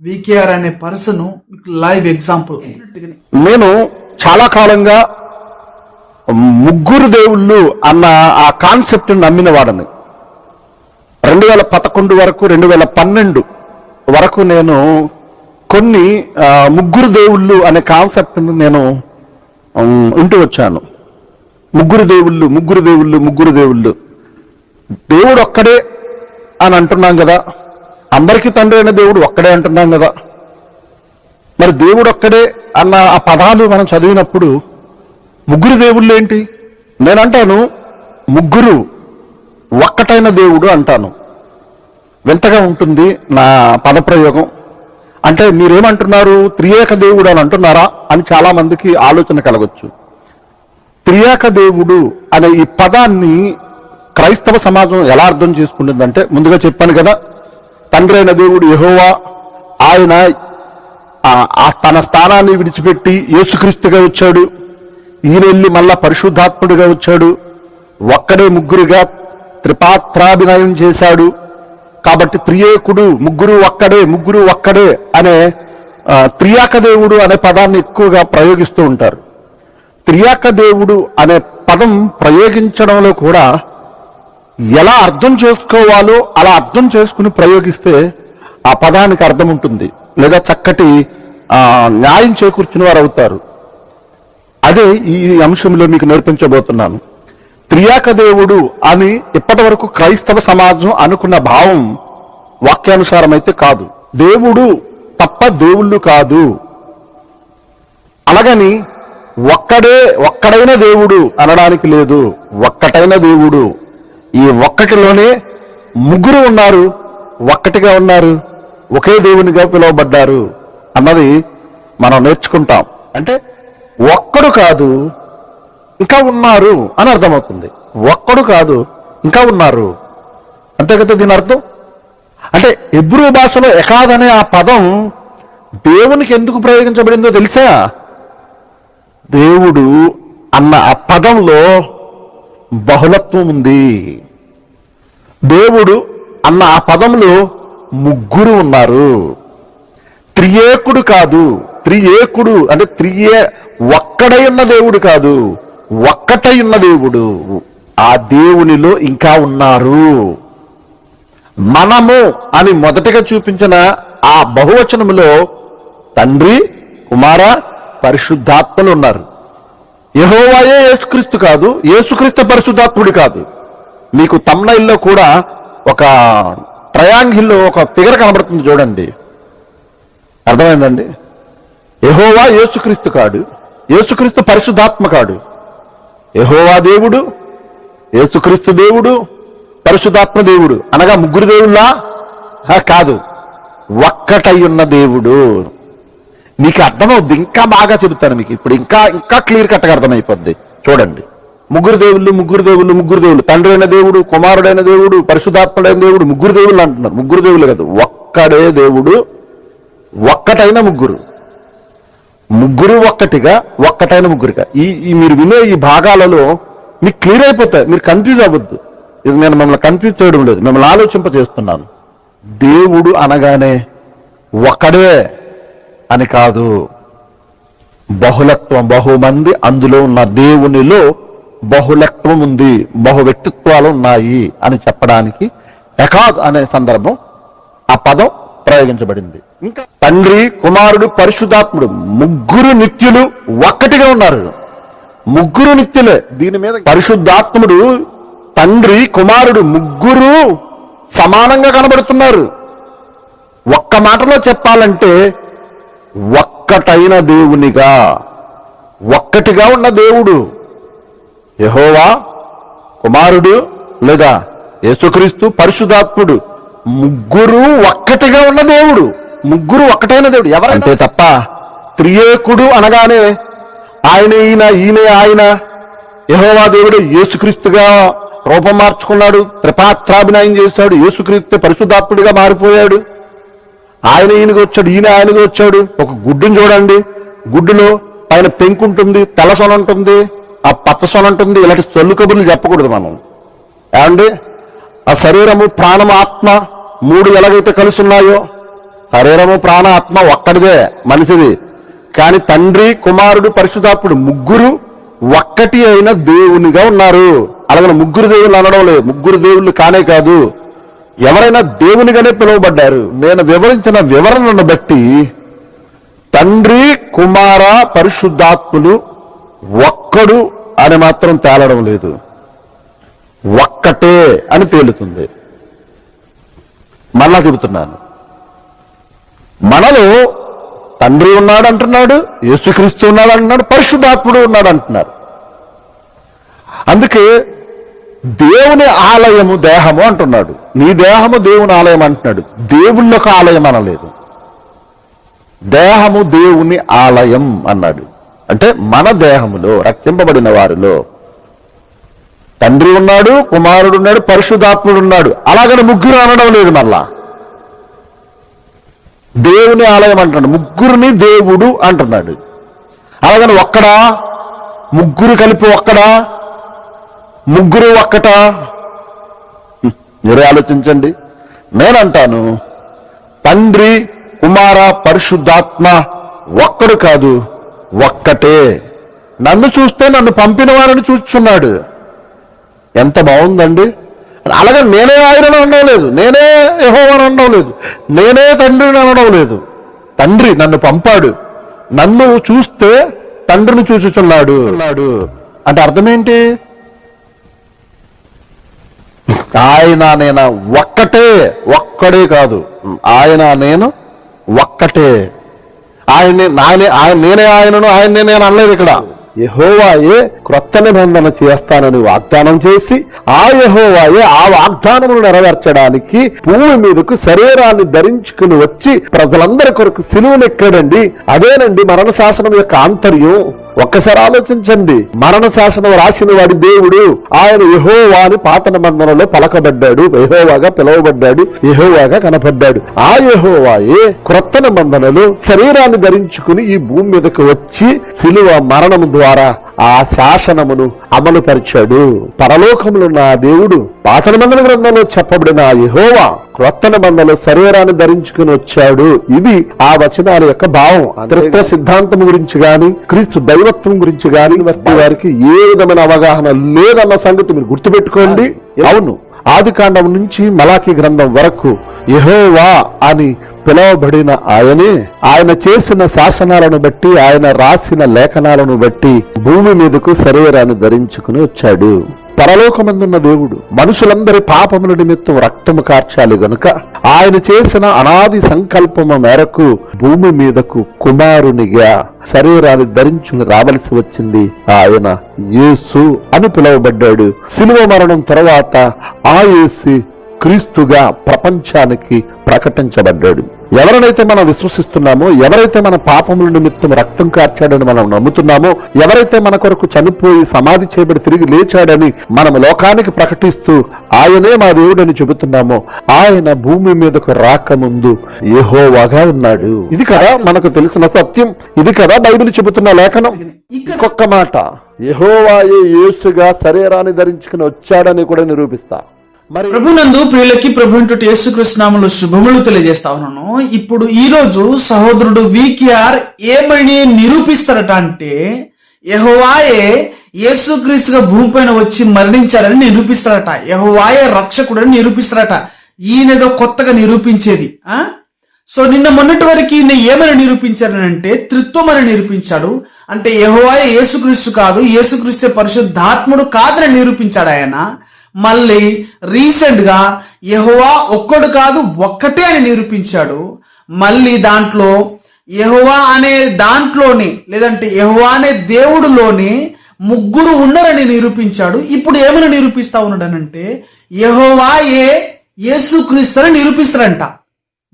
VKR అనే person మీకు live example. నేను చాలా కాలంగా ముగ్గురు దేవుళ్ళు అన్న ఆ కాన్సెప్ట్ నమ్మిన వాడని. రెండు వేల పదకొండు వరకు రెండు వేల పన్నెండు వరకు నేను కొన్ని ముగ్గురు దేవుళ్ళు అనే కాన్సెప్ట్ను నేను ఉంటూ వచ్చాను. ముగ్గురు దేవుళ్ళు ముగ్గురు దేవుళ్ళు ముగ్గురు దేవుళ్ళు. దేవుడు ఒక్కడే అని అంటున్నాం కదా. అందరికీ తండ్రి అయిన దేవుడు ఒక్కడే అంటున్నాం కదా. మరి దేవుడు ఒక్కడే అన్న ఆ పదాలు మనం చదివినప్పుడు ముగ్గురు దేవుళ్ళు ఏంటి? నేనంటాను ముగ్గురు ఒక్కటైన దేవుడు అంటాను. వింతగా ఉంటుంది నా పదప్రయోగం. అంటే మీరేమంటున్నారు? త్రియేక దేవుడు అని అంటున్నారా? అని చాలామందికి ఆలోచన కలగచ్చు. త్రియేక దేవుడు అనే ఈ పదాన్ని క్రైస్తవ సమాజం ఎలా అర్థం చేసుకుంటుందంటే ముందుగా చెప్పాను కదా తండ్రి అయిన దేవుడు యహోవా ఆయన ఆ- తన స్థానాన్ని విడిచిపెట్టి యేసుక్రీస్తుగా వచ్చాడు. ఈయన వెళ్ళి మళ్ళా పరిశుద్ధాత్ముడిగా వచ్చాడు. ఒక్కడే ముగ్గురుగా త్రిపాత్రాభినయం చేశాడు. కాబట్టి త్రియేకుడు ముగ్గురు ఒక్కడే ముగ్గురు ఒక్కడే అనే త్రియాక దేవుడు అనే పదాన్ని ఎక్కువగా ప్రయోగిస్తూ ఉంటారు. త్రియాక దేవుడు అనే పదం ప్రయోగించడంలో కూడా ఎలా అర్థం చేసుకోవాలో అలా అర్థం చేసుకుని ప్రయోగిస్తే ఆ పదానికి అర్థం ఉంటుంది. లేదా చక్కటి న్యాయం చేకూర్చిన వారు అవుతారు. అదే ఈ అంశంలో మీకు నేర్పించబోతున్నాను. త్రియాక దేవుడు అని ఇప్పటి వరకు క్రైస్తవ సమాజం అనుకున్న భావం వాక్యానుసారమైతే కాదు. దేవుడు తప్ప దేవుళ్ళు కాదు. అలాగని ఒక్కడే ఒక్కడైన దేవుడు అనడానికి లేదు. ఒక్కటైన దేవుడు ఈ ఒక్కటిలోనే ముగ్గురు ఉన్నారు ఒక్కటిగా ఉన్నారు ఒకే దేవునిగా పిలువబడ్డారు అన్నది మనం నేర్చుకుంటాం. అంటే ఒక్కడు కాదు ఇంకా ఉన్నారు అని అర్థమవుతుంది. ఒక్కడు కాదు ఇంకా ఉన్నారు. అంతే కదా దీని అర్థం? అంటే ఎబ్రూ భాషలో ఎకాద్ అనే ఆ పదం దేవునికి ఎందుకు ప్రయోగించబడిందో తెలుసా? దేవుడు అన్న ఆ పదంలో బహుళత్వం ఉంది. దేవుడు అన్న ఆ పదంలో ముగ్గురు ఉన్నారు. త్రియేకుడు కాదు. త్రియేకుడు అంటే త్రియే ఒక్కడై ఉన్న దేవుడు కాదు. ఒక్కటై ఉన్న దేవుడు. ఆ దేవునిలో ఇంకా ఉన్నారు. మనము అని మొదటగా చూపించిన ఆ బహువచనములో తండ్రి కుమార పరిశుద్ధాత్మలు ఉన్నారు. యహోవాయే యేసుక్రీస్తు కాదు యేసుక్రీస్తు పరిశుద్ధాత్ముడు కాదు. మీకు తమ్నైల్లో కూడా ఒక ట్రయాంగిల్లో ఒక ఫిగర్ కనబడుతుంది చూడండి. అర్థమైందండి? యహోవా యేసుక్రీస్తు కాడు యేసుక్రీస్తు పరిశుద్ధాత్మ కాడు. యహోవా దేవుడు యేసుక్రీస్తు దేవుడు పరిశుద్ధాత్మ దేవుడు. అనగా ముగ్గురు దేవుళ్ళా? కాదు. ఒక్కటై ఉన్న దేవుడు. మీకు అర్థమవుద్ది ఇంకా బాగా చెబుతాను మీకు. ఇప్పుడు ఇంకా ఇంకా క్లియర్ కట్గా అర్థమైపోద్ది. చూడండి. ముగ్గురు దేవుళ్ళు ముగ్గురు దేవుళ్ళు ముగ్గురు దేవుళ్ళు. తండ్రి అయిన దేవుడు కుమారుడైన దేవుడు పరిశుధాత్ముడైన దేవుడు ముగ్గురు దేవుళ్ళు అంటున్నారు. ముగ్గురు దేవుళ్ళు కాదు ఒక్కడే దేవుడు ఒక్కటైన ముగ్గురు. ముగ్గురు ఒక్కటిగా ఒక్కటైన ముగ్గురుగా. ఈ మీరు వినే ఈ భాగాలలో మీకు క్లియర్ అయిపోతాయి. మీరు కన్ఫ్యూజ్ అవ్వద్దు. ఇది నేను మిమ్మల్ని కన్ఫ్యూజ్ చేయడం లేదు. మిమ్మల్ని ఆలోచింప చేస్తున్నాను దేవుడు అనగానే ఒక్కడే. అని కాదు. బహుళత్వం బహుమంది అందులో ఉన్న దేవునిలో బహుళత్వం ఉంది బహు వ్యక్తిత్వాలు ఉన్నాయి అని చెప్పడానికి ఎకాద్ అనే సందర్భం ఆ పదం ప్రయోగించబడింది. ఇంకా తండ్రి కుమారుడు పరిశుధాత్ముడు ముగ్గురు నిత్యులు ఒక్కటిగా ఉన్నారు. ముగ్గురు నిత్యులే. దీని మీద పరిశుద్ధాత్ముడు తండ్రి కుమారుడు ముగ్గురు సమానంగా కనబడుతున్నారు. ఒక్క మాటలో చెప్పాలంటే ఒక్కటైన దేవునిగా ఒక్కటిగా ఉన్న దేవుడు. యహోవా కుమారుడు లేదా యేసుక్రీస్తు పరిశుధాత్ముడు ముగ్గురు ఒక్కటిగా ఉన్న దేవుడు. ముగ్గురు ఒక్కటైన దేవుడు. ఎవరంతే తప్ప త్రియేకుడు అనగానే ఆయన ఈయన ఈయన ఆయన. యహోవా దేవుడు యేసుక్రీస్తుగా రూపం మార్చుకున్నాడు త్రిపాత్రాభినయం చేశాడు యేసుక్రీస్తు పరిశుద్ధాత్ముడిగా మారిపోయాడు. ఆయన ఈయనకు వచ్చాడు ఈయన ఆయనకు వచ్చాడు. ఒక గుడ్డుని చూడండి. గుడ్డులో పైన పెంకు ఉంటుంది తెల్ల సొన ఉంటుంది ఆ పచ్చ సొన ఉంటుంది ఇలాంటి చల్లు కబుర్లు చెప్పకూడదు మనం. ఏమండి? ఆ శరీరము ప్రాణము ఆత్మ మూడు ఎలాగైతే కలిసి ఉన్నాయో శరీరము ప్రాణ ఆత్మ ఒక్కడిదే మనిషిది. కానీ తండ్రి కుమారుడు పరిశుధాత్ముడు ముగ్గురు ఒక్కటి అయిన దేవునిగా ఉన్నారు. అలాగే ముగ్గురు దేవుళ్ళు అనడం లేదు. ముగ్గురు దేవుళ్ళు కానే కాదు. ఎవరైనా దేవునిగానే పిలువబడ్డారు. నేను వివరించిన వివరణను బట్టి తండ్రి కుమార పరిశుద్ధాత్ములు ఒక్కడు అని మాత్రం తేలడం లేదు. ఒక్కటే అని తేలుతుంది. మళ్ళా చెబుతున్నాను. మనలో తండ్రి ఉన్నాడు అంటున్నాడు యేసుక్రీస్తు ఉన్నాడు అంటున్నాడు పరిశుద్ధాత్ముడు ఉన్నాడు అంటున్నారు. అందుకే దేవుని ఆలయము దేహము అంటున్నాడు. నీ దేహము దేవుని ఆలయం అంటున్నాడు. దేవుళ్ళకు ఆలయం అనలేదు. దేహము దేవుని ఆలయం అన్నాడు. అంటే మన దేహములో రక్షింపబడిన వారిలో తండ్రి ఉన్నాడు కుమారుడు ఉన్నాడు పరిశుధాత్ముడు ఉన్నాడు. అలాగని ముగ్గురు అనడం లేదు మళ్ళా. దేవుని ఆలయం అంటున్నాడు. ముగ్గురిని దేవుడు అంటున్నాడు. అలాగని ఒక్కడా? ముగ్గురు కలిపి ఒక్కడా? ముగ్గురు ఒక్కటా? మీరే ఆలోచించండి. నేనంటాను తండ్రి కుమార పరిశుద్ధాత్మ ఒక్కడు కాదు ఒక్కటే. నన్ను చూస్తే నన్ను పంపిన వారిని చూస్తున్నాడు. ఎంత బాగుందండి? అలాగే నేనే ఆయన అనడం లేదు. నేనే యహోవని అనడం లేదు. నేనే తండ్రిని అనడం లేదు. తండ్రి నన్ను పంపాడు. నన్ను చూస్తే తండ్రిని చూచుచున్నాడు. అంటే అర్థమేంటి ఆయన నేను ఒక్కటే ఒక్కడే కాదు. ఆయన నేను ఒక్కటే. ఆయన నాయనే ఆయన నేనే ఆయనను ఆయన నేను అనలేదు ఇక్కడ. యహోవాయే క్రొత్త నిబంధన చేస్తానని వాగ్దానం చేసి ఆ యహోవాయే ఆ వాగ్దానమును నెరవేర్చడానికి భూమి మీదకు శరీరాన్ని ధరించుకుని వచ్చి ప్రజలందరి కొరకు సిలువనెక్కాడండి అదేనండి మరణ శాసనం యొక్క ఆంతర్యం. ఒక్కసారి ఆలోచించండి. మరణ శాసనం రాసిన వాడి దేవుడు ఆయన యహోవా అని పాత నిబంధనలో పలకబడ్డాడు. యహోవాగా పిలువబడ్డాడు. యహోవాగా కనపడ్డాడు. ఆ యహోవాయే క్రొత్త నిబంధనలు శరీరాన్ని ధరించుకుని ఈ భూమి మీదకు వచ్చి శిలువ మరణం ద్వారా ఆ శాసనమును అమలు పరిచాడు దేవుడు పాత నిబంధన గ్రంథంలో చెప్పబడిన ఆ క్రొత్త నిబంధనలు శరీరాన్ని ధరించుకుని వచ్చాడు. ఇది ఆ వచనాల యొక్క భావం. త్రిత్వ సిద్ధాంతం గురించి గాని క్రీస్తు దైవత్వం గురించి గాని వారికి ఏ విధమైన అవగాహన లేదన్న సంగతి మీరు గుర్తుపెట్టుకోండి. అవును. ఆది కాండం నుంచి మలాకి గ్రంథం వరకు యెహోవా అని పిలువబడిన ఆయనే ఆయన చేసిన శాసనాలను బట్టి ఆయన రాసిన లేఖనాలను బట్టి భూమి మీదకు శరీరాన్ని ధరించుకుని వచ్చాడు. పరలోకమందున్న దేవుడు మనుషులందరి పాపముల నిమిత్తం రక్తము కార్చాలి గనుక ఆయన చేసిన అనాది సంకల్పము మేరకు భూమి మీదకు కుమారునిగా శరీరాన్ని ధరించుకుని రావలసి వచ్చింది ఆయన యేసు అని పిలువబడ్డాడు. శిలువ మరణం తర్వాత ఆ యేసు క్రీస్తుగా ప్రపంచానికి ప్రకటించబడ్డాడు. ఎవరినైతే మనం విశ్వసిస్తున్నామో ఎవరైతే మన పాపముల నిమిత్తం రక్తం కార్చాడని మనం నమ్ముతున్నామో ఎవరైతే మన కొరకు చనిపోయి సమాధి చేయబడి తిరిగి లేచాడని మనం లోకానికి ప్రకటిస్తూ ఆయనే మా దేవుడని చెబుతున్నామో ఆయన భూమి మీదకు రాకముందు యెహోవాగా ఉన్నాడు. ఇది కదా మనకు తెలిసిన సత్యం. ఇది కదా బైబిల్ చెబుతున్న లేఖనం. ఇంకొక మాట యెహోవాయే యేసుగా శరీరాన్ని ధరించుకుని వచ్చాడని కూడా నిరూపిస్తా. మరి ప్రభునందు ప్రియులకి ప్రభు యేసుకృష్ణాములు శుభములు తెలియజేస్తా ఉన్నాను. ఇప్పుడు ఈ రోజు సహోదరుడు వికేఆర్ ఏమని నిరూపిస్తారట అంటే యహోవాయే యేసుక్రీస్తుగా భూమిపైన వచ్చి మరణించారని నిరూపిస్తారట. యహోవాయే రక్షకుడని నిరూపిస్తారట. ఈయనేదో కొత్తగా నిరూపించేది ఆ? సో నిన్న మొన్నటి వరకు ఈయన ఏమని నిరూపించారనంటే త్రిత్వం అని నిరూపించాడు. అంటే యహోవాయ యేసుక్రీస్తు కాదు యేసుక్రీస్తే పరిశుద్ధాత్ముడు కాదని నిరూపించాడు ఆయన. మళ్ళీ రీసెంట్గా యహోవా ఒక్కడు కాదు ఒక్కటే అని నిరూపించాడు. మళ్ళీ దాంట్లో యహోవా అనే దాంట్లోని లేదంటే యహోవా అనే దేవుడులోని ముగ్గురు ఉన్నారని నిరూపించాడు. ఇప్పుడు ఏమని నిరూపిస్తా ఉన్నాడనంటే యహోవా ఏ యేసుక్రీస్తు అని నిరూపిస్తారంట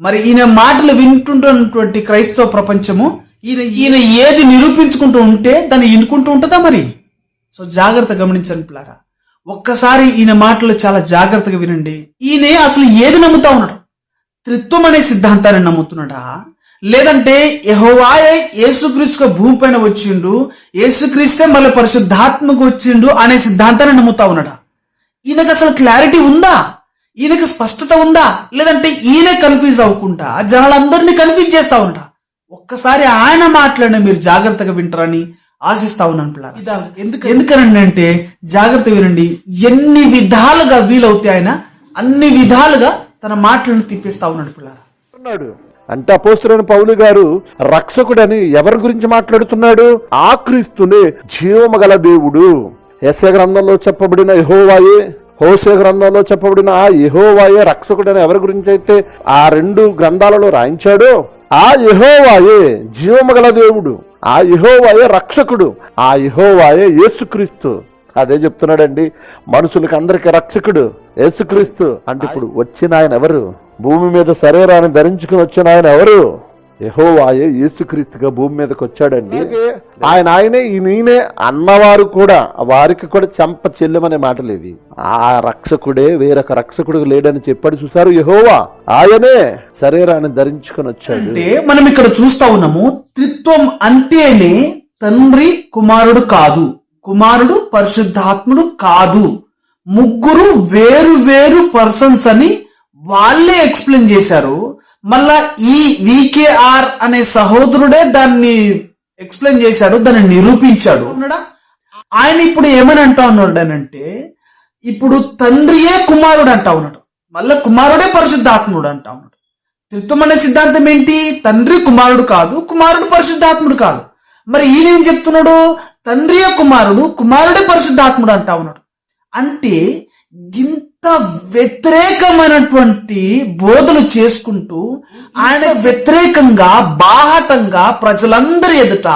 మరి ఈయన మాటలు వింటుంటున్నటువంటి క్రైస్తవ ప్రపంచము ఈయన ఈయన ఏది నిరూపించుకుంటూ ఉంటే దాన్ని ఇనుకుంటూ ఉంటుందా మరి? సో జాగ్రత్త గమనించండి పిల్లారా. ఒక్కసారి ఈయన మాటలు చాలా జాగ్రత్తగా వినండి. ఈయన అసలు ఏది నమ్ముతా ఉన్నాడు? త్రిత్వం అనే సిద్ధాంతాన్ని నమ్ముతున్నాడా? లేదంటే యహోవాయే యేసుక్రీస్తుగా భూమిపైన వచ్చిండు యేసుక్రీస్తే మళ్ళీ పరిశుద్ధాత్మకు వచ్చిండు అనే సిద్ధాంతాన్ని నమ్ముతా ఉన్నాడా? ఈయనకు అసలు క్లారిటీ ఉందా? ఈయనకి స్పష్టత ఉందా? లేదంటే ఈయనే కన్ఫ్యూజ్ అవ్వకుండా జనాలందరినీ కన్ఫ్యూజ్ చేస్తా ఉంటా ఒక్కసారి ఆయన మాట్లాడిన మీరు జాగ్రత్తగా వింటారని ఆశిస్తా ఉన్నాను పిల్లలు ఎందుకు ఎందుకనండి అంటే జాగ్రత్త వినండి. ఎన్ని విధాలుగా వీలవుతాయి ఆయన అన్ని విధాలుగా తన మాటలను తిప్పిస్తా ఉన్నాడు పిల్లలు అంటే అపోస్తులైన పౌలు గారు రక్షకుడని ఎవరి గురించి మాట్లాడుతున్నాడు? ఆ క్రీస్తునే జీవము గల దేవుడు. ఎస్ఏ గ్రంథంలో చెప్పబడిన యహోవాయే హోసే గ్రంథంలో చెప్పబడిన ఆ యహోవాయే రక్షకుడని ఎవరి గురించి అయితే ఆ రెండు గ్రంథాలలో రాయించాడో? ఆ యహోవాయే జీవమగల దేవుడు ఆ యహోవాయే రక్షకుడు ఆ యహోవాయే యేసుక్రీస్తు. అదే చెప్తున్నాడండి మనుషులకి అందరికి రక్షకుడు యేసుక్రీస్తు. అంటే ఇప్పుడు వచ్చిన ఆయన ఎవరు? భూమి మీద శరీరాన్ని ధరించుకుని వచ్చిన ఆయన ఎవరు? యెహోవాయే యేసుక్రీస్తుగా భూమి మీదకి వచ్చాడండి ఆయన ఆయనే ఈ నేనే అన్నవారు కూడా వారికి కూడా చెంప చెల్లెమనే మాటలు ఇవి ఆ రక్షకుడే వేరొక రక్షకుడు లేడని చెప్పాడు. చూసారు యెహోవా? ఆయనే శరీరాన్ని ధరించుకొని వచ్చాడు. అంటే మనం ఇక్కడ చూస్తా ఉన్నాము త్రిత్వం అంటేనే తండ్రి కుమారుడు కాదు కుమారుడు పరిశుద్ధాత్ముడు కాదు. ముగ్గురు వేరు వేరు పర్సన్స్ అని వాళ్ళే ఎక్స్ప్లెయిన్ చేశారు. మళ్ళా ఈ వికేఆర్ అనే సహోదరుడే దాన్ని ఎక్స్ప్లెయిన్ చేశాడు దాన్ని నిరూపించాడు. ఆయన ఇప్పుడు ఏమని అంటా ఉన్నాడనంటే ఇప్పుడు తండ్రియే కుమారుడు అంటా ఉన్నాడు. మళ్ళా కుమారుడే పరిశుద్ధాత్ముడు అంటా ఉన్నాడు. త్రిత్వం అనే సిద్ధాంతం ఏంటి? తండ్రి కుమారుడు కాదు కుమారుడు పరిశుద్ధాత్ముడు కాదు. మరి ఈయన ఏం చెప్తున్నాడు? తండ్రియే కుమారుడు కుమారుడే పరిశుద్ధాత్ముడు అంటా ఉన్నాడు. అంటే ఇంత వ్యతిరేకమైనటువంటి బోధలు చేసుకుంటూ ఆయన వ్యతిరేకంగా బాహటంగా ప్రజలందరి ఎదుట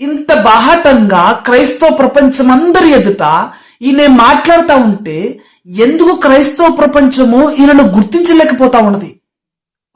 ఇంత బాహటంగా క్రైస్తవ ప్రపంచం అందరి ఎదుట ఈయన మాట్లాడుతూ ఉంటే ఎందుకు క్రైస్తవ ప్రపంచము ఈయనను గుర్తించలేకపోతా ఉన్నది?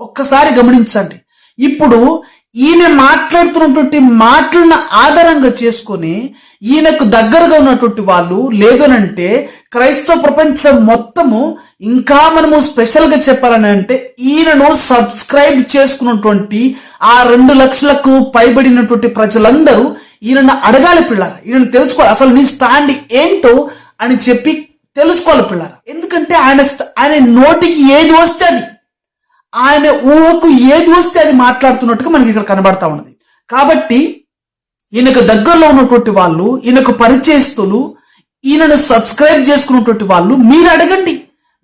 ఒక్కసారి గమనించండి. ఇప్పుడు ఈయన మాట్లాడుతున్నటువంటి మాటలను ఆధారంగా చేసుకొని ఈయనకు దగ్గరగా ఉన్నటువంటి వాళ్ళు లేదనంటే క్రైస్తవ ప్రపంచం మొత్తము ఇంకా మనము స్పెషల్గా చెప్పాలని అంటే ఈయనను సబ్స్క్రైబ్ చేసుకున్నటువంటి ఆ రెండు లక్షలకు పైబడినటువంటి ప్రజలందరూ ఈయనను అడగాలి పిల్లలు ఈయన తెలుసుకోవాలి. అసలు నీ స్టాండ్ ఏంటో అని చెప్పి తెలుసుకోవాలి పిల్లలు ఎందుకంటే ఆయన ఆయన నోటికి ఏది వస్తే అది. ఆయన ఊహకు ఏది వస్తే అది మాట్లాడుతున్నట్టుగా మనకి ఇక్కడ కనబడతా ఉన్నది. కాబట్టి ఈయనకు దగ్గరలో ఉన్నటువంటి వాళ్ళు ఈయనకు పరిచయస్తులు ఈయనను సబ్స్క్రైబ్ చేసుకున్నటువంటి వాళ్ళు మీరు అడగండి.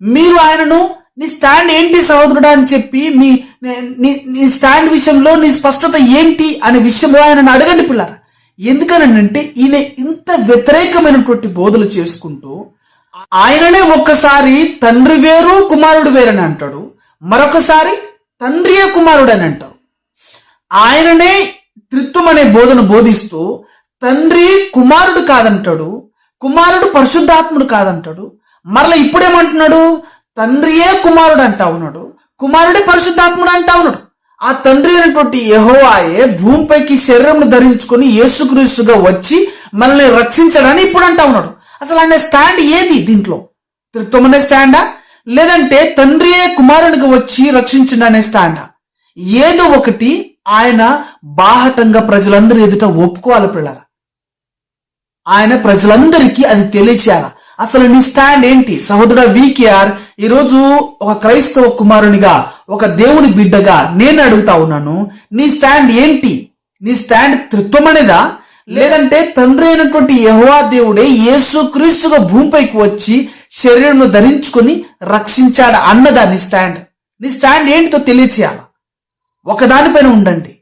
మీరు ఆయనను నీ స్టాండ్ ఏంటి సహోదరుడా అని చెప్పి మీ నీ నీ స్టాండ్ విషయంలో నీ స్పష్టత ఏంటి అనే విషయంలో ఆయనను అడగండి పిల్లరా. ఎందుకనంటే ఈయన ఇంత వ్యతిరేకమైనటువంటి బోధలు చేసుకుంటూ ఆయననే ఒక్కసారి తండ్రి వేరు కుమారుడు వేరని అంటాడు. మరొకసారి తండ్రియే కుమారుడు అని అంటాడు ఆయననే త్రిత్వం అనే బోధన బోధిస్తూ తండ్రి కుమారుడు కాదంటాడు కుమారుడు పరిశుద్ధాత్ముడు కాదంటాడు మరలా ఇప్పుడేమంటున్నాడు? తండ్రియే కుమారుడు అంటా ఉన్నాడు కుమారుడే పరిశుద్ధాత్ముడు అంటా ఉన్నాడు ఆ తండ్రి అయినటువంటి యహోవాయే భూమిపైకి శరీరం ధరించుకొని యేసుక్రీస్తుగా వచ్చి మనల్ని రక్షించడని ఇప్పుడు అంటా ఉన్నాడు అసలు ఆయన స్టాండ్ ఏది దీంట్లో? త్రిత్వం అనే స్టాండా? లేదంటే తండ్రియే కుమారునికి వచ్చి రక్షించిననే స్టాండ్ ఏదో ఒకటి ఆయన బాహటంగా ప్రజలందరి ఎదుట ఒప్పుకోవాలి పిల్లరా ఆయన ప్రజలందరికీ అది తెలియచేయాల. అసలు నీ స్టాండ్ ఏంటి? సహోదరుడు వికేఆర్ ఈరోజు ఒక క్రైస్తవ కుమారునిగా ఒక దేవుని బిడ్డగా నేను అడుగుతా ఉన్నాను. నీ స్టాండ్ ఏంటి? నీ స్టాండ్ త్రిత్వమనేదా లేదంటే తండ్రి అయినటువంటి యహోవా దేవుడే యేసు క్రీస్తుగా భూమిపైకి వచ్చి శరీరంను ధరించుకొని రక్షించాడు అన్నదా నీ స్టాండ్? నీ స్టాండ్ ఏంటితో తెలియచేయాలి? ఒకదానిపైన ఉండండి.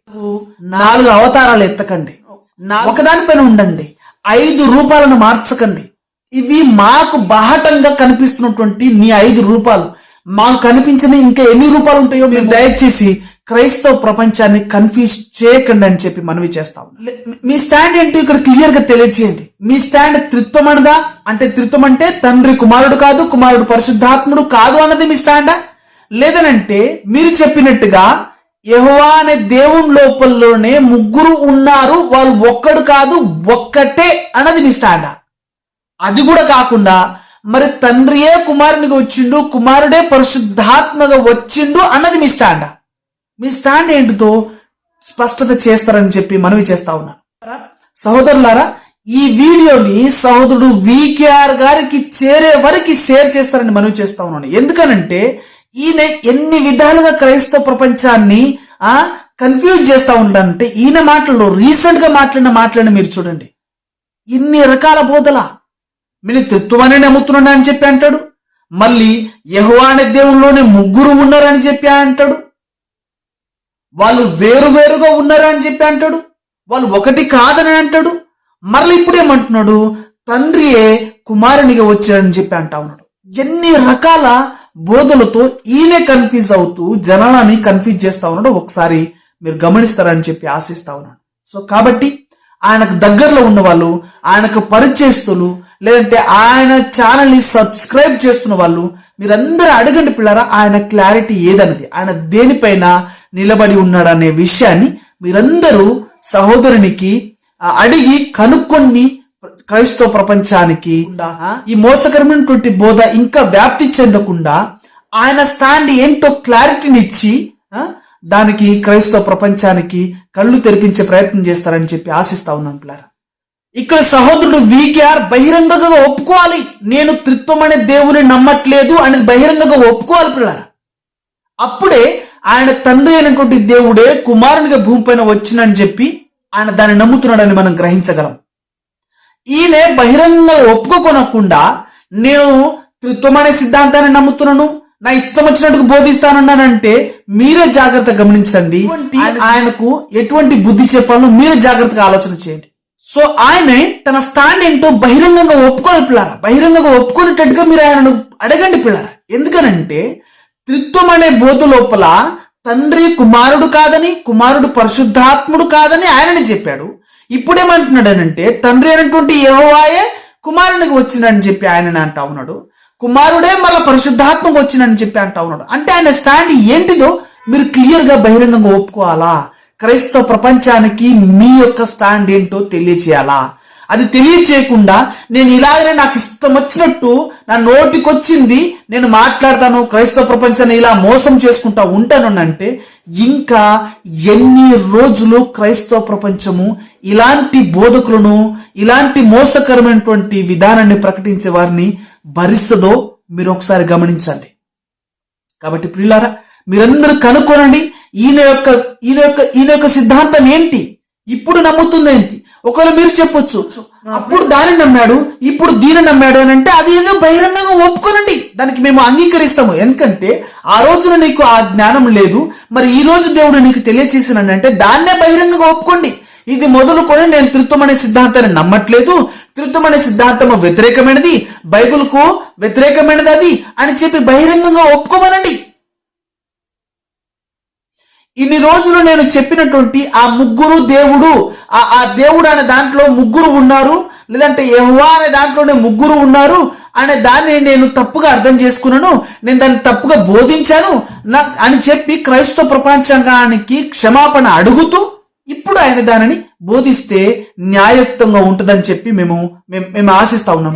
నాలుగు అవతారాలు ఎత్తకండి. నా- ఒకదానిపైన ఉండండి. ఐదు రూపాలను మార్చకండి. ఇవి మాకు బాహటంగా కనిపిస్తున్నటువంటి మీ ఐదు రూపాలు. మాకు కనిపించిన ఇంకా ఎన్ని రూపాలు ఉంటాయో మేము దయచేసి క్రైస్తవ ప్రపంచాన్ని కన్ఫ్యూజ్ చేయకండి అని చెప్పి మనవి చేస్తాం లే- మీ స్టాండ్ ఏంటి ఇక్కడ క్లియర్గా తెలియచేయండి మీ స్టాండ్ త్రిత్వమనదా అంటే త్రిత్వం అంటే తండ్రి కుమారుడు కాదు కుమారుడు పరిశుద్ధాత్ముడు కాదు అన్నది మీ స్టాండా లేదనంటే మీరు చెప్పినట్టుగా యహోవా అనే దేవుని లోపల్లోనే ముగ్గురు ఉన్నారు వాళ్ళు ఒక్కడు కాదు ఒక్కటే అన్నది మీ స్టాండా అది కూడా కాకుండా మరి తండ్రియే కుమారునిగా వచ్చిండు కుమారుడే పరిశుద్ధాత్మగా వచ్చిండు అన్నది మీ స్టాండా మీ స్టాండ్ ఏంటితో స్పష్టత చేస్తారని చెప్పి మనవి చేస్తా ఉన్నాను సహోదరులారా ఈ వీడియోని సహోదరుడు వికేఆర్ గారికి చేరే వరకు షేర్ చేస్తారని మనవి చేస్తా ఉన్నాను. ఎందుకనంటే ఈయన ఎన్ని విధాలుగా క్రైస్తవ ప్రపంచాన్ని ఆ కన్ఫ్యూజ్ చేస్తా ఉంటానంటే ఈయన మాటల్లో రీసెంట్గా మాట్లాడిన మాటలను మీరు చూడండి. ఇన్ని రకాల బోధల. మీరు తృత్వమనే నమ్ముతున్నాను అని చెప్పి అంటాడు. మళ్ళీ యెహోవా అనే ముగ్గురు ఉన్నారని చెప్పి అంటాడు. వాళ్ళు వేరు వేరుగా ఉన్నారు అని చెప్పి అంటాడు? వాళ్ళు ఒకటి కాదని అంటాడు? మరలా ఇప్పుడు ఏమంటున్నాడు తండ్రియే కుమారునిగా వచ్చాడని చెప్పి అంటా ఉన్నాడు. ఎన్ని రకాల బోధలతో ఈయనే కన్ఫ్యూజ్ అవుతూ జనాలని కన్ఫ్యూజ్ చేస్తా ఉన్నాడు ఒకసారి మీరు గమనిస్తారని చెప్పి ఆశిస్తా ఉన్నాడు సో కాబట్టి ఆయనకు దగ్గరలో ఉన్న వాళ్ళు ఆయనకు పరిచయస్తులు లేదంటే ఆయన ఛానల్ని సబ్స్క్రైబ్ చేస్తున్న వాళ్ళు మీరందరూ అడగండి పిల్లరా ఆయన క్లారిటీ ఏదన్నది? ఆయన దేనిపైన నిలబడి ఉన్నాడనే విషయాన్ని మీరందరూ సహోదరునికి అడిగి కనుక్కొని క్రైస్తవ ప్రపంచానికి ఈ మోసకరమైనటువంటి బోధ ఇంకా వ్యాప్తి చెందకుండా ఆయన స్టాండ్ ఏంటో క్లారిటీని ఇచ్చి దానికి క్రైస్తవ ప్రపంచానికి కళ్ళు తెరిపించే ప్రయత్నం చేస్తారని చెప్పి ఆశిస్తా ఉన్నాను పిల్లారా. ఇక్కడ సహోదరుడు వికేఆర్ బహిరంగంగా ఒప్పుకోవాలి. నేను త్రిత్వం అనే దేవుని నమ్మట్లేదు అనేది బహిరంగంగా ఒప్పుకోవాలి పిల్లారా. అప్పుడే ఆయన తండ్రి అయినటువంటి దేవుడే కుమారునిగా భూమిపైన వచ్చినని చెప్పి ఆయన దాన్ని నమ్ముతున్నాడని మనం గ్రహించగలం. ఈయన బహిరంగంగా ఒప్పుకోకొనకుండా నేను త్రిత్వం అనే సిద్ధాంతాన్ని నమ్ముతున్నాను నా ఇష్టం వచ్చినట్టుగా బోధిస్తానన్నానంటే మీరే జాగ్రత్త గమనించండి. ఆయన- ఆయనకు ఎటువంటి బుద్ధి చెప్పాలో మీరే జాగ్రత్తగా ఆలోచన చేయండి. సో ఆయన తన స్టాండ్ ఏంటో బహిరంగంగా ఒప్పుకోని పిల్లారా? బహిరంగంగా ఒప్పుకునేటట్టుగా మీరు ఆయనను అడగండి పిల్లారా? ఎందుకనంటే త్రిత్వం అనే బోధ లోపల తండ్రి కుమారుడు కాదని కుమారుడు పరిశుద్ధాత్ముడు కాదని ఆయనని చెప్పాడు. ఇప్పుడేమంటున్నాడనంటే తండ్రి అయినటువంటి యెహోవాయే కుమారునికి వచ్చిందని చెప్పి ఆయన అంటా ఉన్నాడు. కుమారుడే మళ్ళీ పరిశుద్ధాత్మకు వచ్చిందని చెప్పి అంటా ఉన్నాడు. అంటే ఆయన స్టాండ్ ఏంటిదో మీరు క్లియర్గా బహిరంగంగా ఒప్పుకోవాలా? క్రైస్తవ ప్రపంచానికి మీ యొక్క స్టాండ్ ఏంటో తెలియచేయాలా? అది తెలియచేయకుండా నేను ఇలాగనే నాకు ఇష్టం వచ్చినట్టు నా నోటికొచ్చింది నేను మాట్లాడతాను క్రైస్తవ ప్రపంచాన్ని ఇలా మోసం చేసుకుంటా ఉంటాను అంటే ఇంకా ఎన్ని రోజులు క్రైస్తవ ప్రపంచము ఇలాంటి బోధకులను ఇలాంటి మోసకరమైనటువంటి విధానాన్ని ప్రకటించే వారిని భరిస్తుందో మీరు ఒకసారి గమనించండి. కాబట్టి ప్రియులారా మీరందరూ కనుక్కోనండి ఈయన యొక్క ఈయన యొక్క ఈయన యొక్క సిద్ధాంతం ఏంటి? ఇప్పుడు నమ్ముతుంది ఏంటి? ఒకవేళ మీరు చెప్పొచ్చు అప్పుడు దాన్ని నమ్మాడు ఇప్పుడు దీని నమ్మాడు అని అంటే అది ఏదో బహిరంగంగా ఒప్పుకోనండి. దానికి మేము అంగీకరిస్తాము. ఎందుకంటే ఆ రోజున నీకు ఆ జ్ఞానం లేదు. మరి ఈ రోజు దేవుడు నీకు తెలియచేసినంటే దాన్నే బహిరంగంగా ఒప్పుకోండి. ఇది మొదలుకొని నేను త్రిత్వం అనే సిద్ధాంతాన్ని నమ్మట్లేదు. త్రిత్వం అనే సిద్ధాంతం వ్యతిరేకమైనది. బైబిల్కు వ్యతిరేకమైనది అది అని చెప్పి బహిరంగంగా ఒప్పుకోమనండి. ఇన్ని రోజులు నేను చెప్పినటువంటి ఆ ముగ్గురు దేవుడు ఆ ఆ దేవుడు అనే దాంట్లో ముగ్గురు ఉన్నారు లేదంటే యెహోవా అనే దాంట్లోనే ముగ్గురు ఉన్నారు అనే దాన్ని నేను తప్పుగా అర్థం చేసుకున్నాను నేను దాన్ని తప్పుగా బోధించాను నా అని చెప్పి క్రైస్తవ ప్రపంచానికి క్షమాపణ అడుగుతూ ఇప్పుడు ఆయన దానిని బోధిస్తే న్యాయుక్తంగా ఉంటుందని చెప్పి మేము మేము మేము ఆశిస్తా ఉన్నాం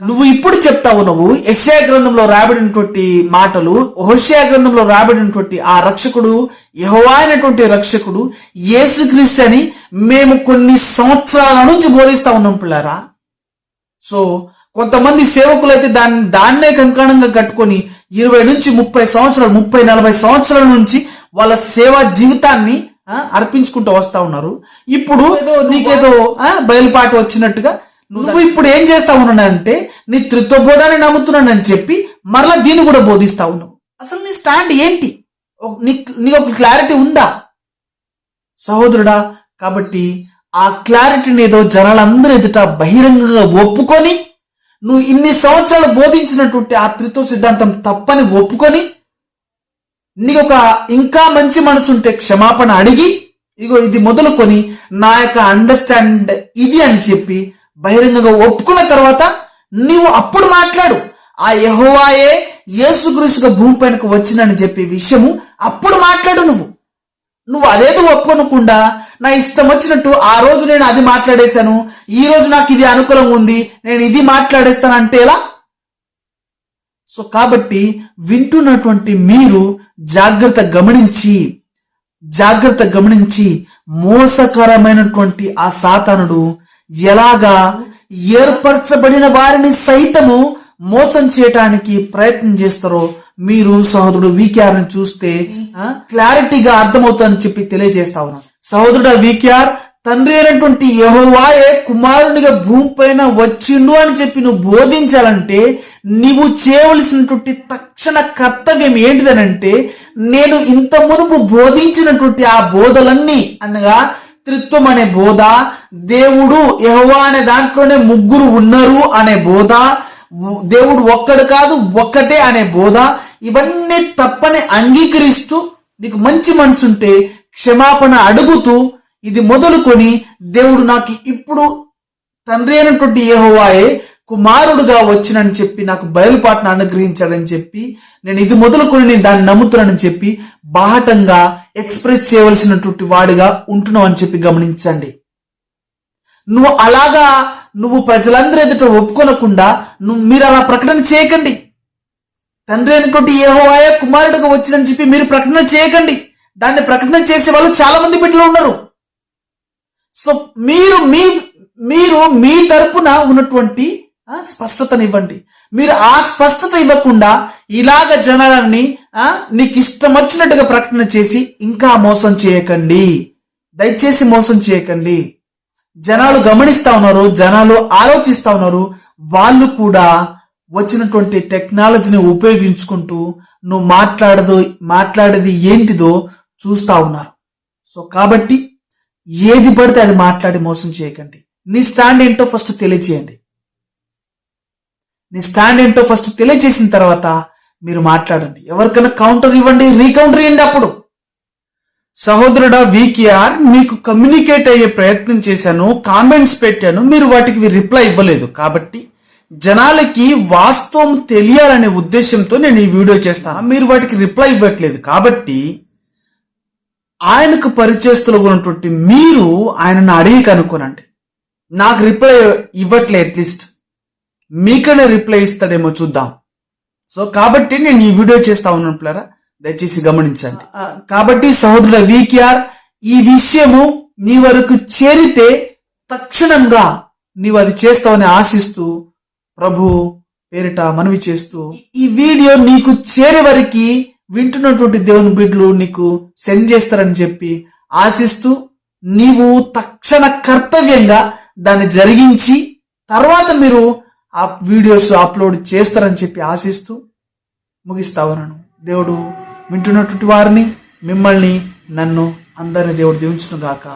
నువ్వు ఇప్పుడు చెప్తా ఉన్నావు యెషయా గ్రంథంలో రాబడినటువంటి మాటలు హోషయా గ్రంథంలో రాబడినటువంటి ఆ రక్షకుడు యెహోవా అయినటువంటి రక్షకుడు యేసుక్రీస్తు అని మేము కొన్ని సంవత్సరాల నుంచి బోధిస్తా ఉన్నాం పిల్లారా. సో కొంతమంది సేవకులు అయితే దాన్ని దాన్నే కంకణంగా కట్టుకొని ఇరవై నుంచి ముప్పై సంవత్సరాలు ముప్పై నలభై సంవత్సరాల నుంచి వాళ్ళ సేవా జీవితాన్ని అర్పించుకుంటూ వస్తా ఉన్నారు. ఇప్పుడు ఏదో నీకేదో బయలుపాటు వచ్చినట్టుగా నువ్వు ఇప్పుడు ఏం చేస్తా ఉన్నానంటే నీ త్రిత్వ బోధాన్ని నమ్ముతున్నానని చెప్పి మరలా దీన్ని కూడా బోధిస్తా ఉన్నావు. అసలు నీ స్టాండ్ ఏంటి? నీ- నీకు ఒక క్లారిటీ ఉందా? సహోదరుడా కాబట్టి ఆ క్లారిటీని ఏదో జనాలందరూ ఎదుట బహిరంగంగా ఒప్పుకొని నువ్వు ఇన్ని సంవత్సరాలు బోధించినటువంటి ఆ త్రిత్వ సిద్ధాంతం తప్పని ఒప్పుకొని నీకు ఒక ఇంకా మంచి మనసు ఉంటే క్షమాపణ అడిగి ఇగో ఇది మొదలుకొని నా యొక్క అండర్స్టాండ్ ఇది అని చెప్పి బహిరంగంగా ఒప్పుకున్న తర్వాత నీవు అప్పుడు మాట్లాడు ఆ యహోవాయే యేసుక్రీస్తుగా భూమిపైనకు వచ్చినని చెప్పే విషయము అప్పుడు మాట్లాడు నువ్వు. నువ్వు అదేదో ఒప్పుకోనకుండా నా ఇష్టం వచ్చినట్టు ఆ రోజు నేను అది మాట్లాడేశాను ఈ రోజు నాకు ఇది అనుకూలంగా ఉంది నేను ఇది మాట్లాడేస్తాను అంటే ఎలా? సో కాబట్టి వింటున్నటువంటి మీరు జాగ్రత్త గమనించి జాగ్రత్త గమనించి మోసకరమైనటువంటి ఆ సాతానుడు ఎలాగా ఏర్పరచబడిన వారిని సైతము మోసం చేయటానికి ప్రయత్నం చేస్తారో మీరు సహోదరుడు వీకేఆర్ని చూస్తే క్లారిటీగా అర్థమవుతుందని చెప్పి తెలియజేస్తా ఉన్నాను సహోదరుడు వీకేఆర్ తండ్రి అయినటువంటి యహోవాయే కుమారునిగా భూమి పైన వచ్చిండు అని చెప్పి నువ్వు బోధించాలంటే నీవు చేయవలసినటువంటి తక్షణ కర్తవ్యం ఏంటిదనంటే నేను ఇంత మునుపు బోధించినటువంటి ఆ బోధలన్నీ అనగా త్రిత్వం అనే బోధ దేవుడు యహోవా అనే దాంట్లోనే ముగ్గురు ఉన్నారు అనే బోధ దేవుడు ఒక్కడు కాదు ఒక్కటే అనే బోధ. ఇవన్నీ తప్పని అంగీకరిస్తూ నీకు మంచి మనసుంటే క్షమాపణ అడుగుతూ ఇది మొదలుకొని దేవుడు నాకు ఇప్పుడు తండ్రి అయినటువంటి ఏహోవాయే కుమారుడుగా వచ్చినని చెప్పి నాకు బయలుపాటును అనుగ్రహించాడని చెప్పి నేను ఇది మొదలుకొని నేను దాన్ని నమ్ముతున్నానని చెప్పి బాహటంగా ఎక్స్ప్రెస్ చేయవలసినటువంటి వాడిగా ఉంటున్నావు అని చెప్పి గమనించండి. నువ్వు అలాగా నువ్వు ప్రజలందరూ ఎదుట ఒప్పుకొనకుండా నువ్వు మీరు అలా ప్రకటన చేయకండి. తండ్రి అయినటువంటి ఏహోవాయ కుమారుడుగా వచ్చినని చెప్పి మీరు ప్రకటన చేయకండి. దాన్ని ప్రకటన చేసే వాళ్ళు చాలా మంది బిడ్డలు ఉన్నారు. సో మీరు మీ మీరు మీ తరపున ఉన్నటువంటి స్పష్టతనివ్వండి. మీరు ఆ స్పష్టత ఇవ్వకుండా ఇలాగ జనాలని నీకు ఇష్టం వచ్చినట్టుగా ప్రకటన చేసి ఇంకా మోసం చేయకండి. దయచేసి మోసం చేయకండి. జనాలు గమనిస్తా ఉన్నారు జనాలు ఆలోచిస్తా ఉన్నారు. వాళ్ళు కూడా వచ్చినటువంటి టెక్నాలజీని ఉపయోగించుకుంటూ నువ్వు మాట్లాడదు మాట్లాడేది ఏంటిదో చూస్తా ఉన్నారు. సో కాబట్టి ఏది పడితే అది మాట్లాడి మోసం చేయకండి. నీ స్టాండ్ ఏంటో ఫస్ట్ తెలియచేయండి. నీ స్టాండ్ ఏంటో ఫస్ట్ తెలియజేసిన తర్వాత మీరు మాట్లాడండి. ఎవరికైనా కౌంటర్ ఇవ్వండి రీకౌంటర్ ఇవ్వండి అప్పుడు. సహోదరుడా వీకేఆర్ మీకు కమ్యూనికేట్ అయ్యే ప్రయత్నం చేశాను కామెంట్స్ పెట్టాను మీరు వాటికి రిప్లై ఇవ్వలేదు. కాబట్టి జనాలకి వాస్తవం తెలియాలనే ఉద్దేశంతో నేను ఈ వీడియో చేస్తాను. మీరు వాటికి రిప్లై ఇవ్వట్లేదు. కాబట్టి ఆయనకు పరిచయస్తులు ఉన్నటువంటి మీరు ఆయనను అడిగి కనుక్కోనండి. నాకు రిప్లై ఇవ్వట్లే అట్లీస్ట్ మీకనే రిప్లై ఇస్తాడేమో చూద్దాం. సో కాబట్టి నేను ఈ వీడియో చేస్తా ఉన్నాను పిల్లరా దయచేసి గమనించండి. కాబట్టి సహోదరుడ వీకేఆర్ ఈ విషయము నీ వరకు చేరితే తక్షణంగా నీవు అది చేస్తావని ఆశిస్తూ ప్రభు పేరిట మనవి చేస్తూ ఈ వీడియో నీకు చేరే వరకు వింటున్నటువంటి దేవుని బిడ్డలు నీకు సెండ్ చేస్తారని చెప్పి ఆశిస్తూ నీవు తక్షణ కర్తవ్యంగా దాన్ని జరిగించి తర్వాత మీరు ఆ వీడియోస్ అప్లోడ్ చేస్తారని చెప్పి ఆశిస్తూ ముగిస్తా ఉన్నాను. దేవుడు వింటున్నటువంటి వారిని మిమ్మల్ని నన్ను అందరిని దేవుడు దీవించును గాక